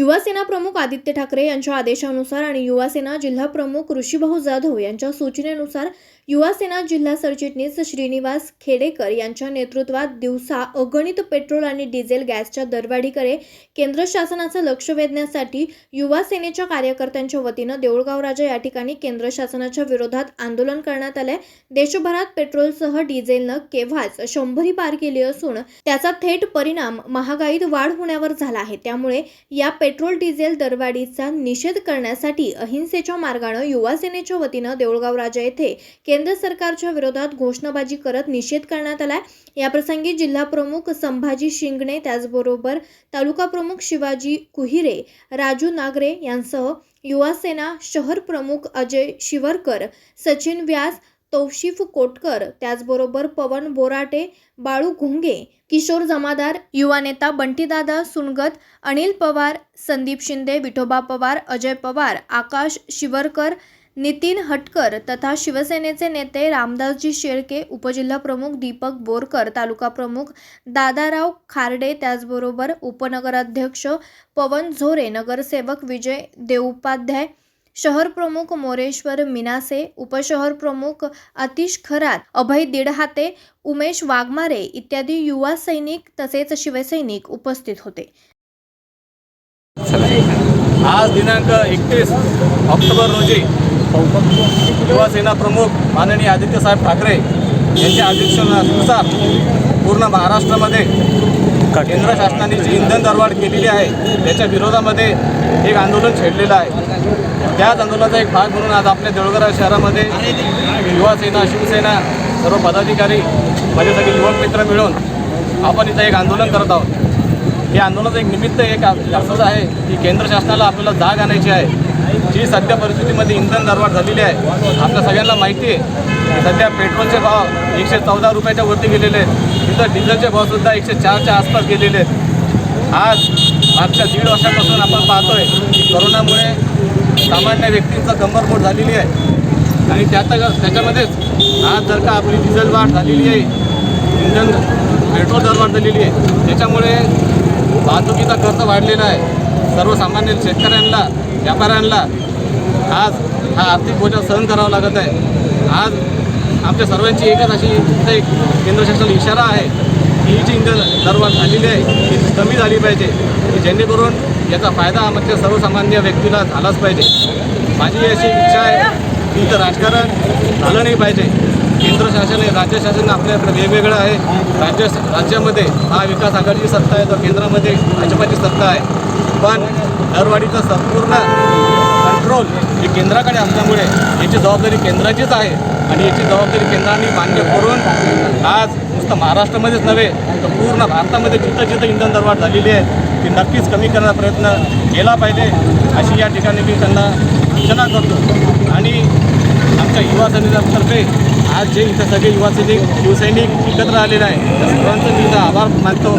युवासेना प्रमुख आदित्य ठाकरे यांच्या आदेशानुसार आणि युवासेना जिल्हा प्रमुख ऋषीभाऊ जाधव यांच्या सूचनेनुसार युवासेना जिल्हा सरचिटणीस श्रीनिवास खेडेकर यांच्या नेतृत्वात दिवसा अगणित पेट्रोल आणि डिझेल गॅसच्या दरवाढीकडे केंद्र शासनाचं लक्ष वेधण्यासाठी युवा सेनेच्या कार्यकर्त्यांच्या वतीनं देऊळगाव राजा या ठिकाणी केंद्र शासनाच्या विरोधात आंदोलन करण्यात आलंय. देशभरात पेट्रोलसह डिझेलनं केव्हाच शंभरी पार केली असून त्याचा थेट परिणाम महागाईत वाढ होण्यावर झाला आहे. त्यामुळे या पेट्रोल डिझेल दरवाढीचा निषेध करण्यासाठी अहिंसेच्या मार्गानं युवा सेनेच्या वतीनं देऊळगाव राजा येथे केंद्र सरकारच्या विरोधात घोषणाबाजी करत निषेध करण्यात आलाय. याप्रसंगी जिल्हा प्रमुख संभाजी शिंगणे त्याचबरोबर तालुका प्रमुख शिवाजी कुहिरे राजू नागरे यांसह युवा सेना शहर प्रमुख अजय शिवरकर सचिन व्यास तौशिफ कोटकर त्याचबरोबर पवन बोराटे बाळू घुंगे किशोर जमादार युवा नेता बंटीदादा सुनगत अनिल पवार संदीप शिंदे विठोबा पवार अजय पवार आकाश शिवरकर नितीन हटकर तथा शिवसेनेचे नेते रामदासजी शेळके उपजिल्हाप्रमुख दीपक बोरकर तालुका प्रमुख दादाराव खार्डे त्याचबरोबर उपनगराध्यक्ष पवन झोरे नगरसेवक विजय देवोपाध्याय शहर प्रमुख मोरेश्वर मिनासे उपशहर प्रमुख अतिश खरात अभय दिडहाते उमेश वाघमारे इत्यादी युवा सैनिक तसेच शिवसैनिक उपस्थित होते. आज दिनांक एकतीस ऑक्टोबर रोजी युवासेना प्रमुख माननीय आदित्यसाहेब ठाकरे यांच्या आदेशानुसार पूर्ण महाराष्ट्रामध्ये केंद्र शासनाने जी इंधन दरवाढ केलेली आहे त्याच्या विरोधामध्ये एक आंदोलन छेडलेलं आहे. त्याच आंदोलनाचा एक भाग म्हणून आज आपल्या देऊळगरा शहरामध्ये युवासेना शिवसेना सर्व पदाधिकारी माझे सगळे युवक मित्र मिळून आपण इथं एक आंदोलन करत आहोत. या आंदोलनाचं एक निमित्त एक असंच आहे की केंद्र शासनाला आपल्याला जाग आणायची आहे. जी सध्या परिस्थितीमध्ये इंधन दरवाढ झालेली आहे आपल्या सगळ्यांना माहिती आहे. सध्या पेट्रोलचे भाव एकशे चौदा रुपयाच्या वरती गेलेले आहेत. तिथं डिझेलचे भावसुद्धा एकशे चारच्या आसपास गेलेले आहेत. आज मागच्या दीड वर्षापासून आपण पाहतोय की कोरोनामुळे सामान्य व्यक्तींचा कंबरपोट झालेली आहे. आणि त्यात त्याच्यामध्येच आज जर का आपली डिझेल वाढ झालेली आहे इंधन पेट्रोल दरवाढ झालेली आहे त्याच्यामुळे वाहतुकीचा खर्च वाढलेला आहे. सर्वसामान्य शेतकऱ्यांना व्यापाऱ्यांना आज हा आर्थिक बोजा सहन करावा लागत आहे. आज आमच्या सर्वांची एकच अशी एक केंद्र शासनाला इशारा आहे की ही जी इंधन दरवाढ झालेली आहे ती कमी झाली पाहिजे की जेणेकरून याचा फायदा आमच्या सर्वसामान्य व्यक्तीला झालाच पाहिजे. माझी अशी इच्छा आहे की इथं राजकारण झालं नाही पाहिजे. केंद्र शासन आहे राज्य शासन आपल्याकडे वेगवेगळं आहे. राज्य राज्यामध्ये हा विकास आघाडीची सत्ता आहे तर केंद्रामध्ये भाजपाची सत्ता आहे. पण दरवाढीचं संपूर्ण कंट्रोल हे केंद्राकडे असल्यामुळे याची जबाबदारी केंद्राचीच आहे आणि याची जबाबदारी केंद्राने मान्य करून आज नुसतं महाराष्ट्रामध्येच नव्हे तर पूर्ण भारतामध्ये जिथं जिथं इंधन दरवाढ झालेली आहे ती नक्कीच कमी करण्याचा प्रयत्न केला पाहिजे. अशी या ठिकाणी मी त्यांना सूचना करतो. आणि आमच्या युवा सैनिकांतर्फे आज जे इथं सगळे युवा सैनिक शिवसैनिक एकत्र आलेले आहे त्या सर्वांचं मी आभार मानतो.